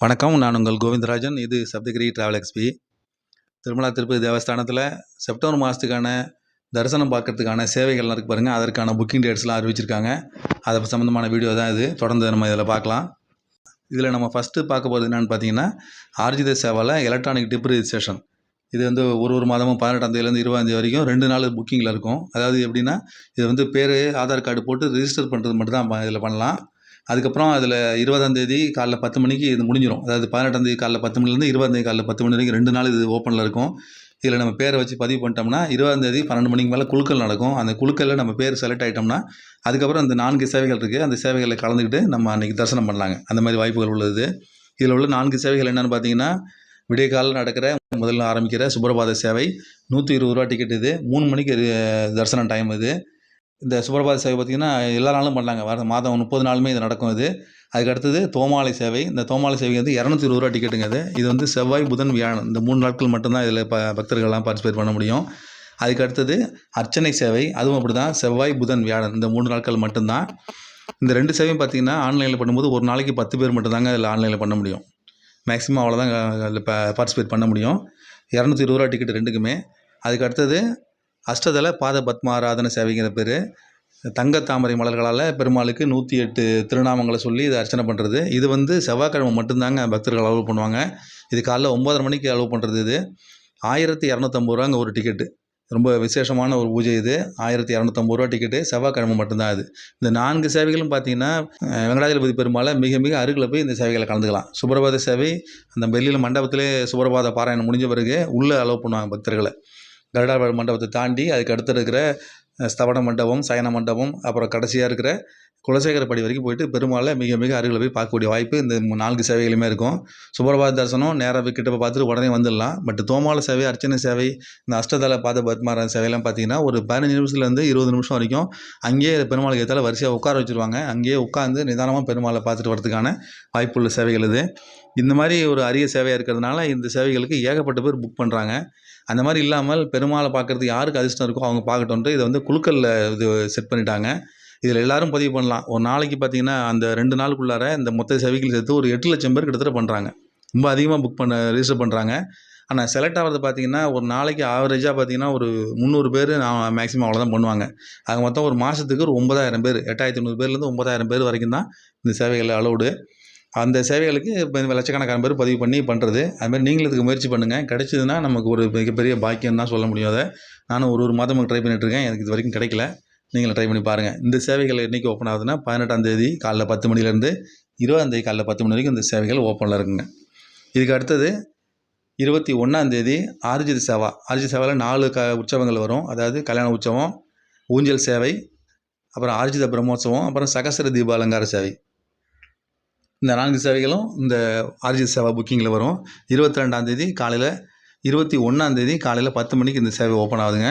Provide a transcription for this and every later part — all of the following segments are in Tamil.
வணக்கம் நான் உங்கள் கோவிந்தராஜன். இது சப்தகிரி ட்ராவல் எக்ஸ்பி திருமலா திருப்பதி தேவஸ்தானத்தில் செப்டம்பர் மாதத்துக்கான தரிசனம் பார்க்கறதுக்கான சேவைகள்லாம் இருக்குது பாருங்கள் அதற்கான புக்கிங் டேட்ஸ்லாம் அறிவிச்சிருக்காங்க. அதை சம்மந்தமான வீடியோ தான் இது. தொடர்ந்து நம்ம இதில் பார்க்கலாம். இதில் நம்ம ஃபஸ்ட்டு பார்க்க போகிறது என்னென்னு பார்த்தீங்கன்னா ஆர்ஜித சேவாவில் எலக்ட்ரானிக் டிப் ரிஜிஸ்ட்ரேஷன் இது வந்து ஒரு ஒரு மாதமும் பதினெட்டாம் தேதியிலேருந்து வரைக்கும் ரெண்டு நாள் புக்கிங்கில் இருக்கும். அதாவது எப்படின்னா இது வந்து பேர் ஆதார் கார்டு போட்டு ரிஜிஸ்டர் பண்ணுறது மட்டும் தான் இதில் பண்ணலாம். அதுக்கப்புறம் அதில் இருபதாம் தேதி காலைல பத்து மணிக்கு இது முடிஞ்சிடும் அதாவது பதினெட்டாம் தேதி காலைல பத்து மணிலேருந்து இருபதாம் தேதி காலைல பத்து மணி வரைக்கும் ரெண்டு நாள் இது ஓப்பனில் இருக்கும். இதில் நம்ம பேரை வச்சு பதிவு பண்ணிட்டோம்னா இருபதாம் தேதி பன்னெண்டு மணிக்கு மேலே குழுக்கள் நடக்கும். அந்த குழுக்களில் நம்ம பேர் செலக்ட் ஆகிட்டோம்னா அதுக்கப்புறம் அந்த நான்கு சேவைகள் இருக்குது அந்த சேவைகளில் கலந்துக்கிட்டு நம்ம அன்றைக்கி தரிசனம் பண்ணலாங்க. அந்த மாதிரி வாய்ப்புகள் உள்ளது. இதில் உள்ள நான்கு சேவைகள் என்னென்னு பார்த்தீங்கன்னா விடிய காலையில் நடக்கிற முதல்ல ஆரம்பிக்கிற சுப்ரபாத சேவை. நூற்றி இருபது ரூபா டிக்கெட் இது. மூணு மணிக்கு தரிசனம் டைம் இது. இந்த சுப்பிரபாத சேவை பார்த்திங்கன்னா எல்லா நாளும் பண்ணாங்க. வர மாதம் முப்பது நாளுமே இது நடக்கும் இது. அதுக்கு அடுத்தது தோமாலை சேவை. இந்த தோமாலை சேவை வந்து இரநூத்தி இருபது ரூபா டிக்கெட்டுங்க அது இது. வந்து செவ்வாய் புதன் வியாழன். இந்த மூணு நாட்கள் மட்டும்தான் இதில் ப பக்தர்கள்லாம் பார்ட்டிசிபேட் பண்ண முடியும். அதுக்கு அடுத்தது அர்ச்சனை சேவை. அதுவும் அப்படி தான் செவ்வாய் புதன் வியாழன் இந்த மூணு நாட்கள் மட்டும்தான். இந்த ரெண்டு சேவையும் பார்த்தீங்கன்னா ஆன்லைனில் பண்ணும்போது ஒரு நாளைக்கு பத்து பேர் மட்டும்தாங்க இதில் ஆன்லைனில் பண்ண முடியும். மேக்ஸிமம் அவ்வளோதான் பார்ட்டிசிபேட் பண்ண முடியும். இரநூத்தி இருபது ரூபா டிக்கெட் ரெண்டுக்குமே. அதுக்கு அடுத்தது அஷ்டதல பாத பத்மாராதன சேவைங்கிற பேர். தங்க தாமரை மலர்களால் பெருமாளுக்கு நூற்றி எட்டு திருநாமங்களை சொல்லி இதை அர்ச்சனை பண்ணுறது இது வந்து செவ்வாய்க்கிழமை மட்டும்தாங்க பக்தர்கள் அலோவ் பண்ணுவாங்க. இது காலைல ஒம்பதரை மணிக்கு அலோவ் பண்ணுறது இது. ஆயிரத்தி இரநூத்தம்பது ரூபாங்க ஒரு டிக்கெட்டு ரொம்ப விசேஷமான ஒரு பூஜை இது. ஆயிரத்தி இரநூத்தம்பது ரூபா டிக்கெட்டு செவ்வாய்க்கிழமை மட்டும்தான் இது இந்த நான்கு சேவைகளும் பார்த்தீங்கன்னா வெங்கடாஜலபதி பெருமாளை மிக மிக அருகில் போய் இந்த சேவைகளை கலந்துக்கலாம். சுப்பிரபாத சேவை அந்த வெளியில் மண்டபத்திலே சுப்பிரபாத பாராயணம் முடிஞ்ச பிறகு உள்ளே அலோவ் பண்ணுவாங்க பக்தர்களை. கருடா மண்டபத்தை தாண்டி அதுக்கு அடுத்து இருக்கிற ஸ்தவன மண்டபம் சயன மண்டபம் அப்புறம் கடைசியாக இருக்கிற குலசேகரப்படி வரைக்கும் போயிட்டு பெருமாளை மிக மிக அருகில் போய் பார்க்கக்கூடிய வாய்ப்பு இந்த நான்கு சேவைகளுமே இருக்கும். சுப்பிரபாத தரிசனம் நேராக போய் கிட்ட போய் பார்த்துட்டு உடனே வந்துடலாம். பட் தோமால சேவை அர்ச்சனை சேவை இந்த அஷ்டதல பாத பத்மாரன் சேவையெல்லாம் பார்த்தீங்கன்னா ஒரு பதினஞ்சு நிமிஷத்துலேருந்து இருபது நிமிஷம் வரைக்கும் அங்கேயே பெருமாளுக்கு ஏற்றால வரிசையாக உட்கார வச்சுருவாங்க. அங்கேயே உட்காந்து நிதானமாக பெருமாளை பார்த்துட்டு வரதுக்கான வாய்ப்புள்ள சேவைகள் இது. இந்த மாதிரி ஒரு அரிய சேவையாக இருக்கிறதுனால இந்த சேவைகளுக்கு ஏகப்பட்ட பேர் புக் பண்ணுறாங்க அந்த மாதிரி இல்லாமல் பெருமாளை பார்க்குறது யாருக்கு அதிர்ஷ்டம் இருக்கோ அவங்க பார்க்கட்டும்ன்ட்டு இதை வந்து குழுக்களில் இது செட் பண்ணிட்டாங்க. இதில் எல்லாரும் பதிவு பண்ணலாம். ஒரு நாளைக்கு பார்த்தீங்கன்னா அந்த ரெண்டு நாளுக்குள்ளார இந்த மொத்த சேவைகள் சேர்த்து ஒரு எட்டு லட்சம் பேர் கிட்டத்தட்ட பண்ணுறாங்க ரொம்ப அதிகமாக புக் பண்ண ரிஜிஸ்டர் பண்ணுறாங்க ஆனால் செலக்ட் ஆகிறது பார்த்தீங்கன்னா ஒரு நாளைக்கு ஆவரேஜாக பார்த்தீங்கன்னா ஒரு முந்நூறு பேர் நான் மேக்ஸிமம் அவ்வளோதான் பண்ணுவாங்க. அது மொத்தம் ஒரு மாதத்துக்கு ஒரு ஒன்பதாயிரம் பேர் எட்டாயிரத்தி ஐநூறு பேர்லேருந்து ஒன்பதாயிரம் பேர் வரைக்கும் தான் இந்த சேவைகள் அலௌடு அந்த சேவைகளுக்கு இப்போ லட்சக்கணக்கான பேர் பதிவு பண்ணி பண்ணுறது அதுமாதிரி நீங்களும் இதுக்கு முயற்சி பண்ணுங்கள் கிடைச்சதுன்னா நமக்கு ஒரு மிகப்பெரிய பாக்கியம் தான் சொல்ல முடியும் அதை. நானும் ஒரு ஒரு மாதமும் ட்ரை பண்ணிகிட்ருக்கேன் எனக்கு இது வரைக்கும் கிடைக்கல. நீங்களும் ட்ரை பண்ணி பாருங்கள் இந்த சேவைகள் என்றைக்கு ஓப்பன் ஆகுதுன்னா பதினெட்டாம் தேதி காலைல பத்து மணிலேருந்து இருபதாம் தேதி காலைல பத்து மணி வரைக்கும் இந்த சேவைகள் ஓப்பனில் இருக்குங்க. இதுக்கு அடுத்தது இருபத்தி ஒன்றாந்தேதி ஆர்ஜித் சேவா. ஆர்ஜித் சேவாவில் நாலு க உற்சவங்கள் வரும். அதாவது கல்யாண உற்சவம் ஊஞ்சல் சேவை அப்புறம் ஆர்ஜித பிரம்மோற்சவம் அப்புறம் சகசர தீப அலங்கார சேவை. இந்த நான்கு சேவைகளும் இந்த ஆர்ஜி சேவா புக்கிங்கில் வரும். இருபத்தி ரெண்டாந்தேதி காலையில் இருபத்தி ஒன்றாந்தேதி காலையில் பத்து மணிக்கு இந்த சேவை ஓப்பன் ஆகுதுங்க.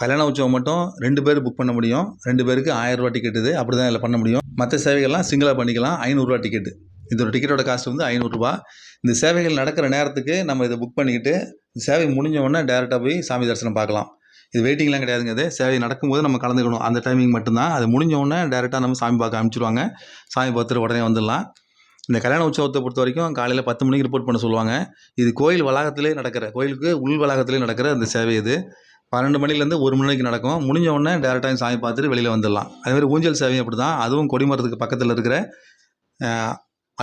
கல்யாண உற்சவம் மட்டும் ரெண்டு பேர் புக் பண்ண முடியும். ரெண்டு பேருக்கு ஆயிரம் டிக்கெட்டு டிக்கெட் இது. அப்படி தான் இதில் பண்ண முடியும். மற்ற சேவைகள்லாம் சிங்கிளாக பண்ணிக்கலாம். ஐநூறுரூவா டிக்கெட்டு இதோட டிக்கெட்டோட காஸ்ட் வந்து ஐநூறுரூவா இந்த சேவைகள் நடக்கிற நேரத்துக்கு நம்ம இதை புக் பண்ணிக்கிட்டு சேவை முடிஞ்ச உடனே டேரெக்டாக போய் சாமி தரிசனம் பார்க்கலாம். இது வெயிட்டிங்லாம் கிடையாதுங்க இது. சேவை நடக்கும்போது நம்ம கலந்துக்கணும். அந்த டைமிங் மட்டும்தான். அது முடிஞ்ச உடனே டேரெக்டாக நம்ம சாமி பார்க்க அனுப்பிச்சிடுவாங்க சாமி பார்த்துட்டு உடனே வந்துடலாம். இந்த கல்யாண உற்சவத்தை பொறுத்த வரைக்கும் காலையில் பத்து மணிக்கு ரிப்போர்ட் பண்ண சொல்லுவாங்க. இது கோயில் வளாகத்திலே நடக்கிற கோயிலுக்கு உள் வளாகத்திலே நடக்கிற அந்த சேவை இது. பன்னெண்டு மணிலேருந்து ஒரு மணி வரைக்கும் நடக்கும். முடிஞ்ச உடனே டேரெக்டாக சாமி பார்த்துட்டு வெளியில் வந்துடலாம். அதேமாதிரி ஊஞ்சல் சேவையும் அப்படி தான் அதுவும் கொடிமரத்துக்கு பக்கத்தில் இருக்கிற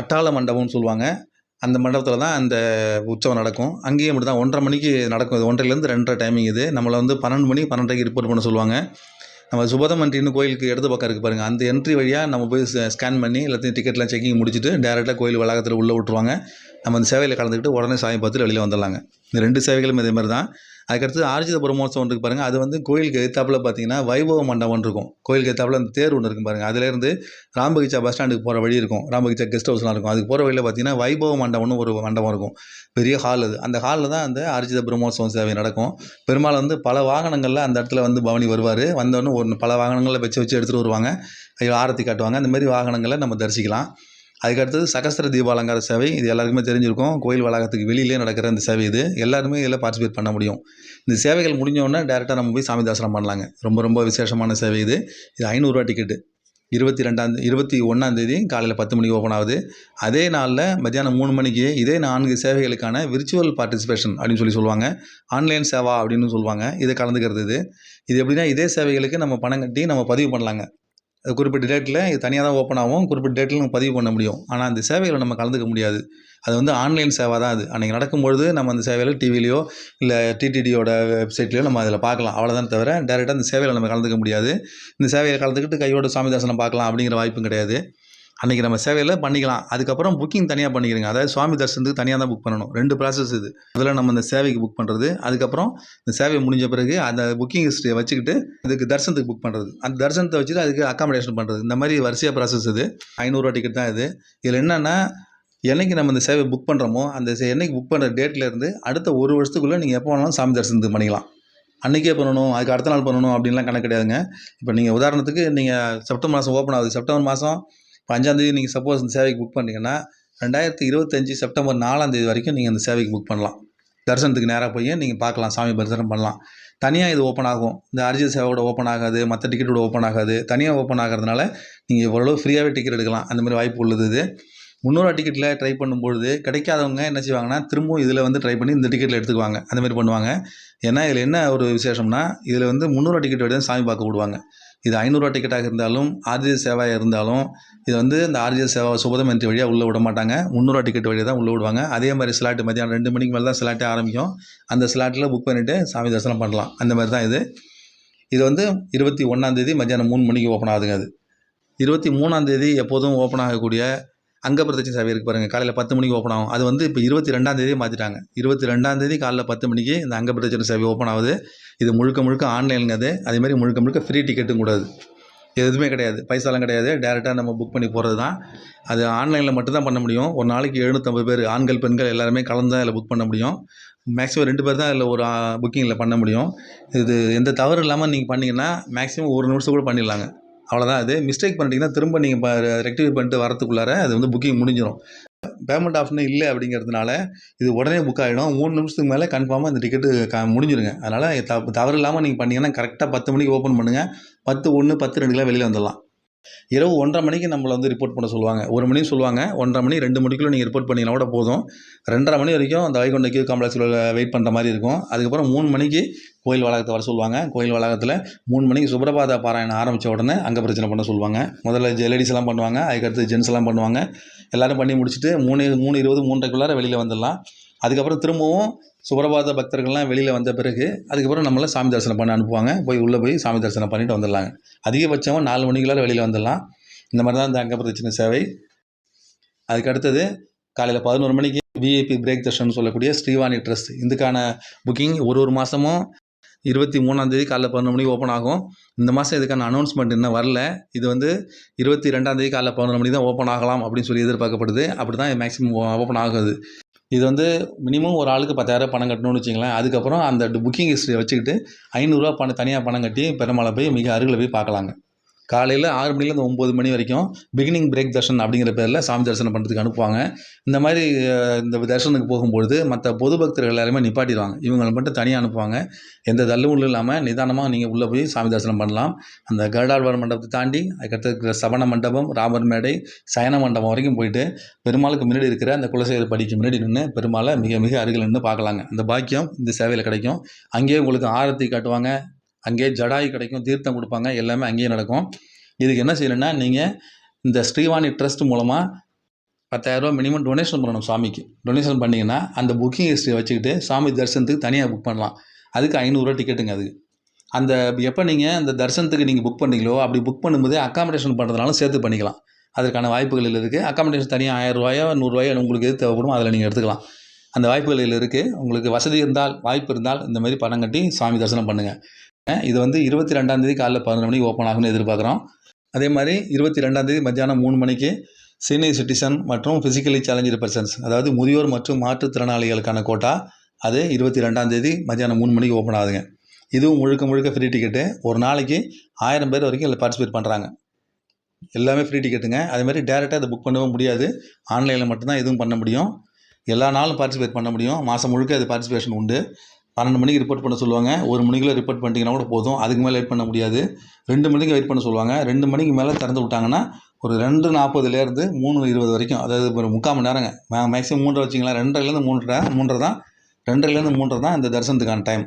அட்டாள மண்டபம்னு சொல்லுவாங்க. அந்த மண்டபத்தில் தான் அந்த உற்சவம் நடக்கும். அங்கேயும் அப்படி தான் ஒன்றரை மணிக்கு நடக்கும் இது. ஒன்றரைலேருந்து ரெண்டரை டைமிங் இது. நம்மளை வந்து பன்னெண்டு மணி பன்னெண்டரைக்கு ரிப்போர்ட் பண்ண சொல்லுவாங்க. நம்ம சுபதம் என்ட்ரின்னு கோயிலுக்கு இடது பக்கம் இருக்குது பாருங்கள் அந்த என்ட்ரி வழியாக நம்ம போய் ஸ்கேன் பண்ணி எல்லாத்தையும் டிக்கெட்லாம் செக்கிங் முடிச்சுட்டு டேரெக்டாக கோயில் வளாகத்தில் உள்ளே விட்ருவாங்க நம்ம அந்த சேவையில் கலந்துக்கிட்டு உடனே சாமி பார்த்துட்டு வெளியில் வந்துடலாங்க. இந்த ரெண்டு சேவைகளும் இதே மாதிரி தான் அதுக்கடுத்து ஆர்ஜித பிரம்மோத்சவம் இருக்கு பாருங்கள் அது வந்து கோயிலுக்கு எத்தாப்பில் பார்த்தீங்கன்னா வைபவ மண்டபம் இருக்கும். கோயிலுக்கு எத்தாப்பில் அந்த தேர் ஒன்று இருக்கும் பாருங்கள் அதுலேருந்து ராம்பகிச்சா பஸ் ஸ்டாண்டுக்கு போகிற வழி இருக்கும். ராம்பகிச்சா கெஸ்ட் ஹவுஸ்லாம் இருக்கும். அதுக்கு போகிற வழியில் பார்த்தீங்கன்னா வைபவ மண்டபம்னு ஒரு மண்டபம் இருக்கும். பெரிய ஹால் அது. அந்த ஹாலில் தான் அந்த ஆர்ஜித பிரம்மோத்சவம் சேவை நடக்கும். பெருமாள் வந்து பல வாகனங்களில் அந்த இடத்துல வந்து பவனி வருவார். வந்தோடனே ஒரு பல வாகனங்களில் வச்சு வச்சு எடுத்துகிட்டு வருவாங்க. ஆரத்தி காட்டுவாங்க. அந்த மாதிரி வாகனங்களை நம்ம தரிசிக்கலாம். அதுக்கடுத்தது சகஸ்திர தீபாலங்கார சேவை. இது எல்லாருக்குமே தெரிஞ்சிருக்கும். கோயில் வளாகத்துக்கு வெளியிலே நடக்கிற இந்த சேவை இது. எல்லாருமே இதில் பார்ட்டிசிபேட் பண்ண முடியும். இந்த சேவைகள் முடிஞ்சோடனே டேரெக்டாக நம்ம போய் சாமி தரிசனம் பண்ணலாங்க. ரொம்ப ரொம்ப விசேஷமான சேவை இது. இது ஐநூறுரூவா டிக்கெட்டு இருபத்தி ரெண்டாம் இருபத்தி ஒன்றாந்தேதி காலையில் பத்து மணிக்கு ஓப்பன் ஆகுது. அதே நாளில் மத்தியானம் மூணு மணிக்கு இதே நான்கு சேவைகளுக்கான விர்ச்சுவல் பார்ட்டிசிபேஷன் அப்படின்னு சொல்லி சொல்லுவாங்க. ஆன்லைன் சேவா அப்படின்னு சொல்லுவாங்க. இதை கலந்துக்கிறது இது. இது எப்படின்னா இதே சேவைகளுக்கு நம்ம பணம் கட்டி நம்ம பதிவு பண்ணலாங்க. குறிப்பிட்ட டேட்டில் இது தனியாக தான் ஓப்பன் ஆகும். குறிப்பிட்ட டேட்டில் நம்ம பதிவு பண்ண முடியும். ஆனால் அந்த சேவையில் நம்ம கலந்துக்க முடியாது. அது வந்து ஆன்லைன் சேவை தான் அது. அன்றைக்கி நடக்கும்பொழுது நம்ம அந்த சேவையில் டிவிலையோ இல்லை டிடிடியோட வெப்சைட்லையோ நம்ம அதில் பார்க்கலாம். அவ்வளோதான் தவிர டேரெக்டாக அந்த சேவையில் நம்ம கலந்துக்க முடியாது. இந்த சேவையில் கலந்துக்கிட்டு கையோட சாமி தரிசனம் பார்க்கலாம் அப்படிங்கிற வாய்ப்பும் கிடையாது. அன்றைக்கி நம்ம சேவையில் பண்ணிக்கலாம். அதுக்கப்புறம் புக்கிங் தனியாக பண்ணிக்கிறங்க. அதாவது சுவாமி தரிசனத்துக்கு தனியாக தான் புக் பண்ணணும். ரெண்டு ப்ராசஸ் இது. முதல்ல நம்ம இந்த சேவைக்கு புக் பண்ணுறது அதுக்கப்புறம் இந்த சேவை முடிஞ்ச பிறகு அந்த புக்கிங் ஹிஸ்ட்ரியை வச்சுக்கிட்டு இதுக்கு தரிசனத்துக்கு புக் பண்ணுறது அந்த தரிசனத்தை வச்சுட்டு அதுக்கு அக்காமடேஷன் பண்ணுறது இந்த மாதிரி வரிசையாக ப்ராசஸ் இது. ஐநூறுரூவா டிக்கெட் தான் இது. இதில் என்னென்னா என்னைக்கு நம்ம இந்த சேவை புக் பண்ணுறோமோ அந்த சே- புக் பண்ணுற டேட்லேருந்து அடுத்த ஒரு வருஷத்துக்குள்ளே நீங்கள் எப்போ வேணாலும் சாமி தரிசனத்துக்கு பண்ணிக்கலாம். அன்றைக்கே பண்ணணும் அதுக்கு அடுத்த நாள் பண்ணணும் அப்படின்லாம் கணக்கு கிடையாதுங்க. இப்போ நீங்கள் உதாரணத்துக்கு நீங்கள் செப்டம்பர் மாதம் ஓப்பன் ஆகுது. செப்டம்பர் மாதம் இப்போ அஞ்சாந்தேதி நீங்கள் சப்போஸ் இந்த சேவைக்கு புக் பண்ணீங்கன்னா ரெண்டாயிரத்தி இருபத்தஞ்சி செப்டம்பர் நாலாந்தேதி வரைக்கும் நீங்கள் இந்த சேவைக்கு புக் பண்ணலாம். தரிசனத்துக்கு நேராக போய் நீங்கள் பார்க்கலாம் சாமி தரிசனம் பண்ணலாம். தனியாக இது ஓப்பன் ஆகும். இந்த அரிஜித் சேவையோட ஓப்பன் ஆகாது மற்ற டிக்கெட்டோட ஓப்பன் ஆகாது. தனியாக ஓப்பன் ஆகிறதுனால நீங்கள் ஓரளவு ஃப்ரீயாகவே டிக்கெட் எடுக்கலாம். அந்த மாதிரி வாய்ப்பு உள்ளது இது. முந்நூறுவா டிக்கெட்டில் ட்ரை பண்ணும்பொழுது கிடைக்காதவங்க என்ன செய்வாங்கன்னா திரும்பவும் இதில் வந்து ட்ரை பண்ணி இந்த டிக்கெட்டில் எடுத்துக்குவாங்க. அந்த மாதிரி பண்ணுவாங்க. ஏன்னா இதில் என்ன ஒரு விசேஷம்னா இதில் வந்து முந்நூறுவா டிக்கெட் வழி சாமி பார்க்க விடுவாங்க. இது ஐநூறுரூவா டிக்கெட்டாக இருந்தாலும் ஆர்ஜிஎஸ் சேவாயாக இருந்தாலும் இது வந்து இந்த ஆர்ஜிஎஸ் சேவா சுபதம் என்ட்ரி வழியாக உள்ளே விட மாட்டாங்க. முந்நூறுவா டிக்கெட் வழியாக தான் உள்ளே விடுவாங்க. அதே மாதிரி ஸ்லாட் மதியானம் ரெண்டு மணிக்கு மேலே தான் ஸ்லாட்டே ஆரம்பிக்கும். அந்த ஸ்லாட்டில் புக் பண்ணிவிட்டு சாமி தரிசனம் பண்ணலாம். அந்த மாதிரி தான் இது. இது வந்து இருபத்தி ஒன்றாந்தேதி மத்தியானம் மூணு மணிக்கு ஓப்பன் ஆகுதுங்க அது. இருபத்தி மூணாந்தேதி எப்போதும் ஓப்பன் ஆகக்கூடிய அங்க பிரதட்சண சேவை இருக்குது பாருங்கள் காலையில் பத்து மணிக்கு ஓப்பன் ஆகும். அது வந்து இப்போ இருபத்தி ரெண்டாந்தேதி மாற்றிட்டாங்க இருபத்தி ரெண்டாந்தேதி காலைல பத்து மணிக்கு இந்த அங்க பிரதட்சண சேவை ஓப்பன் ஆகுது. இது முழுக்க முழுக்க ஆன்லைனுங்க அது. மாதிரி முழுக்க முழுக்க ஃப்ரீ டிக்கெட்டும் கூடாது எதுவுமே கிடையாது. பைசாலாம் கிடையாது. டேரெக்டாக நம்ம புக் பண்ணி போகிறது தான் அது ஆன்லைனில் மட்டும்தான் பண்ண முடியும். ஒரு நாளைக்கு எழுநூற்றம்பது பேர் ஆண்கள் பெண்கள் எல்லாருமே கலந்து தான் இதில் புக் பண்ண முடியும். மேக்ஸிமம் ரெண்டு பேர் தான் இதில் ஒரு புக்கிங்கில் பண்ண முடியும். இது எந்த தவறு இல்லாமல் நீங்கள் பண்ணிங்கன்னா மேக்ஸிமம் ஒரு நிமிஷம் கூட பண்ணிடலாங்க. அவ்வளோதான் அது மிஸ்டேக் பண்ணிட்டீங்கன்னா திரும்ப நீங்கள் ரெக்டிஃபை பண்ணிட்டு வரத்துக்குள்ளார அது வந்து புக்கிங் முடிஞ்சிடும் பேமெண்ட் ஆப்ஷனே இல்லை அப்படிங்கிறதுனால இது உடனே புக் ஆகிடும் மூணு நிமிஷத்துக்கு மேலே கன்ஃபார்மாக அந்த டிக்கெட்டு க முடிஞ்சிருங்க. அதனால் த தவறு இல்லாமல் நீங்கள் பண்ணிங்கன்னா கரெக்டாக பத்து மணிக்கு ஓப்பன் பண்ணுங்கள் பத்து ஒன்று பத்து ரெண்டுக்கெலாம் வெளியில் வந்துடலாம். இரவு ஒன்றரை மணிக்கு நம்மளை வந்து ரிப்போர்ட் பண்ண சொல்லுவாங்க. ஒரு மணி சொல்லுவாங்க. ஒன்றரை மணி ரெண்டு மணிக்குள்ளே நீங்கள் ரிப்போர்ட் பண்ணிங்கன்னா கூட போதும். ரெண்டரை மணி வரைக்கும் அந்த வைகுண்ட கியூ காம்ப்ளெக்ஸில் வெயிட் பண்ணுற மாதிரி இருக்கும். அதுக்கப்புறம் மூணு மணிக்கு கோயில் வளாகத்தை வர சொல்லுவாங்க. கோயில் வளாகத்தில் மூணு மணிக்கு சுப்ரபாத பாராயணம் ஆரம்பித்த உடனே அங்கே பிரச்சனை பண்ண சொல்லுவாங்க. முதல்ல லேடிஸ் எல்லாம் பண்ணுவாங்க. அதுக்கடுத்து ஜென்ஸ் எல்லாம் பண்ணுவாங்க. எல்லோரும் பண்ணி முடிச்சுட்டு மூணு மூணு இருபது மூன்றரைக்குள்ளார வெளியில் வந்துடலாம். அதுக்கப்புறம் திரும்பவும் சுப்ரபாத பக்தர்கள்லாம் வெளியில் வந்த பிறகு அதுக்கப்புறம் நம்மளை சாமி தரிசனம் பண்ண அனுப்புவாங்க. போய் உள்ளே போய் சாமி தரிசனம் பண்ணிட்டு வந்துடலாங்க. அதிகபட்சமாக நாலு மணிக்குள்ளார வெளியில் வந்துடலாம். இந்த மாதிரி தான் இந்த அங்க சேவை. அதுக்கு அடுத்தது காலையில் பதினோரு மணிக்கு விஐபி பிரேக் தர்ஷன் சொல்லக்கூடிய ஸ்ரீவாணி ட்ரஸ்ட் இதுக்கான புக்கிங் ஒரு ஒரு மாதமும் இருபத்தி மூணாந்தேதி காலைல பதினொரு மணிக்கு ஓப்பன் ஆகும். இந்த மாதம் இதுக்கான அனௌன்ஸ்மெண்ட் இன்னும் வரல. இது வந்து இருபத்தி ரெண்டாந்தேதி காலைல பதினொரு மணி தான் ஓப்பன் ஆகலாம் அப்படின்னு சொல்லி எதிர்பார்க்கப்படுது. அப்படி தான் மேக்ஸிமம் ஓப்பன் ஆகுது. இது வந்து மினிமம் ஒரு ஆளுக்கு பத்தாயிரம் பணம் கட்டணும்னு வச்சிங்களேன் அதுக்கப்புறம் அந்த புக்கிங் ஹிஸ்ட்ரியை வச்சுக்கிட்டு ஐநூறுரூவா பணம் தனியாக பணம் கட்டி பெருமாளை போய் மிக அருகில் போய் பார்க்கலாங்க. காலையில் ஆறு மணிலேருந்து ஒம்பது மணி வரைக்கும் பிகினிங் பிரேக் தர்ஷன் அப்படிங்கிற பேரில் சாமி தரிசனம் பண்ணுறதுக்கு அனுப்புவாங்க. இந்த மாதிரி இந்த தரிசனத்துக்கு போகும்பொழுது மற்ற பொது பக்தர்கள் எல்லாருமே நிப்பாட்டிடுவாங்க. இவங்களை மட்டும் தனியாக அனுப்புவாங்க. எந்த தள்ளுமுள்ளும் இல்லாமல் நிதானமாக நீங்கள் உள்ளே போய் சாமி தரிசனம் பண்ணலாம். அந்த கருடாழ்வார் மண்டபத்தை தாண்டி அதுக்கடுத்து இருக்கிற சவண மண்டபம் ராமர் மேடை சயன மண்டபம் வரைக்கும் போயிட்டு பெருமாளுக்கு முன்னாடி இருக்கிற அந்த குலசேகர படிக்கு முன்னாடி நின்று பெருமாளை மிக மிக அருகில் நின்று பார்க்கலாங்க. அந்த பாக்கியம் இந்த சேவையில் கிடைக்கும். அங்கேயே உங்களுக்கு ஆரத்தி காட்டுவாங்க. அங்கேயே ஜடாய் கிடைக்கும் தீர்த்தம் கொடுப்பாங்க எல்லாமே அங்கேயே நடக்கும். இதுக்கு என்ன செய்யணும்னா நீங்கள் இந்த ஸ்ரீவாணி ட்ரஸ்ட் மூலமாக பத்தாயிரரூபா மினிமம் டொனேஷன் பண்ணணும் சாமிக்கு. டொனேஷன் பண்ணிங்கன்னா அந்த புக்கிங் ஹிஸ்ட்ரியை வச்சுக்கிட்டு சாமி தரிசனத்துக்கு தனியாக புக் பண்ணலாம். அதுக்கு ஐநூறுரூவா டிக்கெட்டுங்க அது அந்த எப்போ நீங்கள் அந்த தரிசனத்துக்கு நீங்கள் புக் பண்ணீங்களோ அப்படி புக் பண்ணும்போதே அக்காமடேஷன் பண்ணுறதுனாலும் சேர்த்து பண்ணிக்கலாம். அதற்கான வாய்ப்புகள் இருக்குது அக்காமடேஷன் தனியாக ஆயிரம் ரூபாயோ நூறுரூவாயோ உங்களுக்கு எது தேவைப்படும் அதில் நீங்கள் எடுத்துக்கலாம். அந்த வாய்ப்புகள் இருக்குது உங்களுக்கு வசதி இருந்தால் வாய்ப்பு இருந்தால் இந்த மாதிரி பணம் கட்டி சாமி தரிசனம் பண்ணுங்கள் இது வந்து இருபத்தி ரெண்டாந்தேதி காலைல பதினொரு மணிக்கு ஓப்பன் ஆகும்னு எதிர்பார்க்குறோம். அதே மாதிரி இருபத்தி ரெண்டாந்தேதி மத்தியானம் மூணு மணிக்கு சீனியர் சிட்டிசன் மற்றும் ஃபிசிக்கலி சேலஞ்சு பர்சன்ஸ் அதாவது முதியோர் மற்றும் மாற்றுத்திறனாளிகளுக்கான கோட்டா அது இருபத்தி ரெண்டாந்தேதி மத்தியானம் மூணு மணிக்கு ஓப்பன் ஆகுதுங்க. இதுவும் முழுக்க முழுக்க ஃப்ரீ டிக்கெட்டு ஒரு நாளைக்கு ஆயிரம் பேர் வரைக்கும் இதில் பார்ட்டிசிபேட் பண்ணுறாங்க எல்லாமே ஃப்ரீ டிக்கெட்டுங்க அதேமாதிரி டேரெக்டாக அதை புக் பண்ணவும் முடியாது. ஆன்லைனில் மட்டும்தான் எதுவும் பண்ண முடியும். எல்லா நாளும் பார்ட்டிசிபேட் பண்ண முடியும். மாதம் முழுக்க அது பார்ட்டிசிபேஷன் உண்டு. பன்னெண்டு மணிக்கு ரிப்போர்ட் பண்ண சொல்லுவாங்க. ஒரு மணிக்குள்ளே ரிப்போர்ட் பண்ணிட்டீங்கன்னா கூட போதும். அதுக்கு மேலே வெயிட் பண்ண முடியாது. ரெண்டு மணிக்கு வெயிட் பண்ண சொல்லுவாங்க. ரெண்டு மணிக்கு மேலே திறந்து விட்டாங்கன்னா ஒரு ரெண்டு நாற்பதுலேருந்து மூணு இருபது வரைக்கும். அதாவது ஒரு முக்கால் மணி நேரங்க. மே மேக்ஸிமம் மூன்றரை வச்சிங்களேன் ரெண்டரைலேருந்து மூன்றரை மூன்றரை தான். ரெண்டரைலேருந்து மூன்றரை தான் இந்த தரிசனத்துக்கான டைம்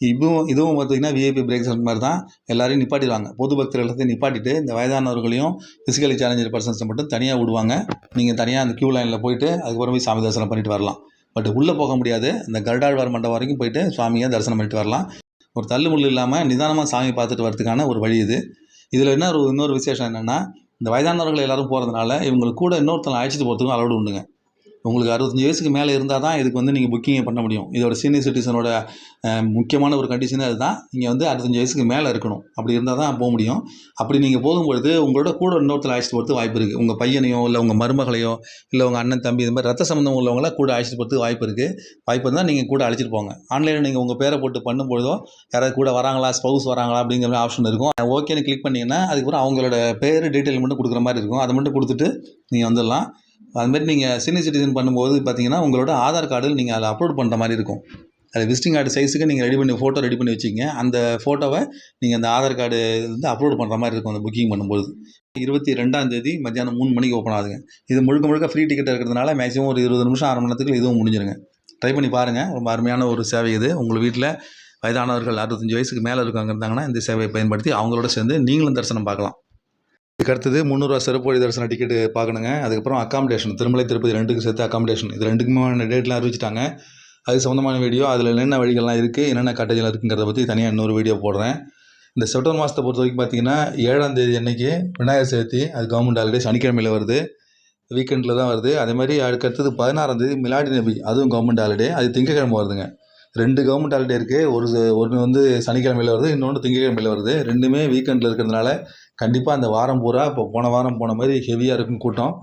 இதுவும் இதுவும் பார்த்தீங்கன்னா விஐபி பிரேக்ஃபாஸ்ட் மாதிரி தான் எல்லாரையும் நிப்பாட்டிடுவாங்க. பொது பக்தர்கள் எல்லாத்தையும் நிப்பாட்டிட்டு இந்த வயதானவர்களையும் ஃபிசிக்கலி சேலஞ்சர் பர்சன்ஸை மட்டும் தனியாக விடுவாங்க. நீங்கள் தனியாக அந்த க்யூ லைனில் போயிட்டு அதுக்கப்புறம் போய் சாமி தரிசனம் பண்ணிட்டு வரலாம். பட் உள்ளே போக முடியாது. இந்த கருடாழ்வார் மண்டபம் வரைக்கும் போயிட்டு சுவாமியை தரிசனம் பண்ணிட்டு வரலாம். ஒரு தள்ளுமுள்ளு இல்லாமல் நிதானமாக சாமி பார்த்துட்டு வரதுக்கான ஒரு வழி இது. இதில் என்ன ஒரு இன்னொரு விசேஷம் என்னென்னா இந்த வயதானவர்கள் எல்லாரும் போகிறதுனால இவங்களுக்கு கூட இன்னொருத்தனை அழைச்சிட்டு போகிறதுக்கும் அலோடு உண்டுங்க. உங்களுக்கு அறுபத்தஞ்சி வயசுக்கு மேலே இருந்தால் தான் இதுக்கு வந்து நீங்கள் புக்கிங்கை பண்ண முடியும். இதோட சீனியர் சிட்டிசனோட முக்கியமான ஒரு கண்டிஷனே அதுதான். நீங்கள் வந்து அறுபத்தஞ்சி வயசுக்கு மேலே இருக்கணும். அப்படி இருந்தால் தான் போக முடியும். அப்படி நீங்கள் போகும்பொழுது உங்களோட கூட இன்னொருத்தர் அழைச்சிட்டு போகிறது வாய்ப்பு இருக்குது உங்கள் பையனையோ இல்லை உங்கள் மருமகளையோ இல்லை உங்கள் அண்ணன் தம்பி இது மாதிரி ரத்த சம்மந்தம் உள்ளவங்களாம் கூட அழைச்சிட்டு போகிறதுக்கு வாய்ப்பு இருக்குது வாய்ப்பு இருந்தால் நீங்கள் கூட அழைச்சிட்டு போங்க. ஆன்லைனில் நீங்கள் உங்கள் பேரை போட்டு பண்ணும்பொழுதோ யாராவது கூட வராங்களா ஸ்பௌஸ் வராங்களா அப்படிங்கிற மாதிரி ஆப்ஷன் இருக்கும். ஓகேன்னு கிளிக் பண்ணிங்கன்னா அதுக்கப்புறம் அவங்களோட பேர் டீட்டெயில் மட்டும் கொடுக்குற மாதிரி இருக்கும். அதை மட்டும் கொடுத்துட்டு நீங்கள் வந்துடலாம். அதுமாரி நீங்கள் சீனியர் சிட்டிசன் பண்ணும்போது பார்த்தீங்கன்னா உங்களோட ஆதார் கார்டு நீங்கள் அதில் அப்லோட் பண்ணுற மாதிரி இருக்கும். அது விசிட்டிங் கார்டு சைஸுக்கு நீங்கள் ரெடி பண்ணி ஃபோட்டோ ரெடி பண்ணி வச்சிங்க. அந்த ஃபோட்டோவை நீங்கள் அந்த ஆதார் கார்டு வந்து அப்லோட் பண்ணுற மாதிரி இருக்கும் அந்த புக்கிங் பண்ணும்போது. இருபத்தி ரெண்டாம் தேதி மத்தியானம் மூணு மணிக்கு ஓப்பன் ஆகுதுங்க. இது முழுக்க முழுக்க ஃப்ரீ டிக்கெட் இருக்கிறதுனால மேக்ஸிமம் ஒரு இருபது நிமிஷம் அரை மணி நேரத்துக்கு இதுவும் முடிஞ்சிருங்க. ட்ரை பண்ணி பாருங்கள் ரொம்ப அருமையான ஒரு சேவை இது. உங்கள் வீட்டில் வயதானவர்கள் அறுபத்தஞ்சு வயசுக்கு மேலே இருக்காங்க இருந்தாங்கன்னா இந்த சேவையை பயன்படுத்தி அவங்களோட சேர்ந்து நீங்களும் தரிசனம் பார்க்கலாம். இதுக்கு அடுத்தது முந்நூறுரூவா சிறப்பு வழி தரிசன டிக்கெட்டு பார்க்கணுங்க. அதுக்கப்புறம் அக்காமடேஷன் திருமலை திருப்பதி ரெண்டுக்கு சேர்த்து அக்காமடேஷன் இது ரெண்டுக்குமான டேட்லாம் அறிவிச்சிட்டாங்க. அது சம்மந்தமான வீடியோ அதில் என்னென்ன வழிகள்லாம் இருக்குது என்னென்ன கட்டேஜெலாம் இருக்குங்கிறத பற்றி தனியாக இன்னொரு வீடியோ போடுறேன். இந்த செப்டம்பர் மாதத்தை பொறுத்த வரைக்கும் பார்த்தீங்கன்னா ஏழாம் தேதி அன்னைக்கு விநாயகர் சதுர்த்தி அது கவர்மெண்ட் ஹாலிடே சனிக்கிழமையில் வருது. வீக்கெண்டில் தான் வருது. அதே மாதிரி அதுக்கு அடுத்தது பதினாறாம் தேதி மிலாடி நபி அதுவும் கவர்மெண்ட் ஹாலிடே அது திங்கக்கிழமை வருதுங்க. ரெண்டு கவர்மெண்ட் ஹாலிடே இருக்குது ஒரு ஒன்று வந்து சனிக்கிழமையில் வருது இன்னொன்று திங்கக்கிழமையில் வருது. ரெண்டுமே வீக்கெண்டில் இருக்கிறதுனால கண்டிப்பாக அந்த வாரம் பூரா இப்போ போன வாரம் போன மாதிரி ஹெவியாக இருக்கும் கூட்டம்.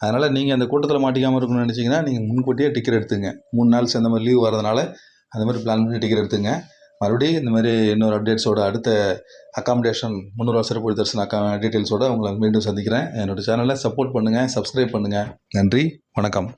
அதனால் நீங்கள் அந்த கூட்டத்தில் மாட்டிக்காமல் இருக்கணும்னு நினச்சிங்கன்னா நீங்கள் முன்கூட்டியே டிக்கெட் எடுத்துங்க. மூணு நாள் சேர்ந்த மாதிரி லீவ் வரதுனால அந்த மாதிரி பிளான் பண்ணி டிக்கெட் எடுத்துங்க. மறுபடியும் இந்த மாதிரி இன்னொரு அப்டேட்ஸோட அடுத்த அக்காமடேஷன் முந்நூறுவா சிறப்பு தரிசன அக்கா டீட்டெயில்ஸோட உங்களை மீண்டும் சந்திக்கிறேன். என்னோட சேனலை சப்போர்ட் பண்ணுங்கள் சப்ஸ்கிரைப் பண்ணுங்கள் நன்றி வணக்கம்.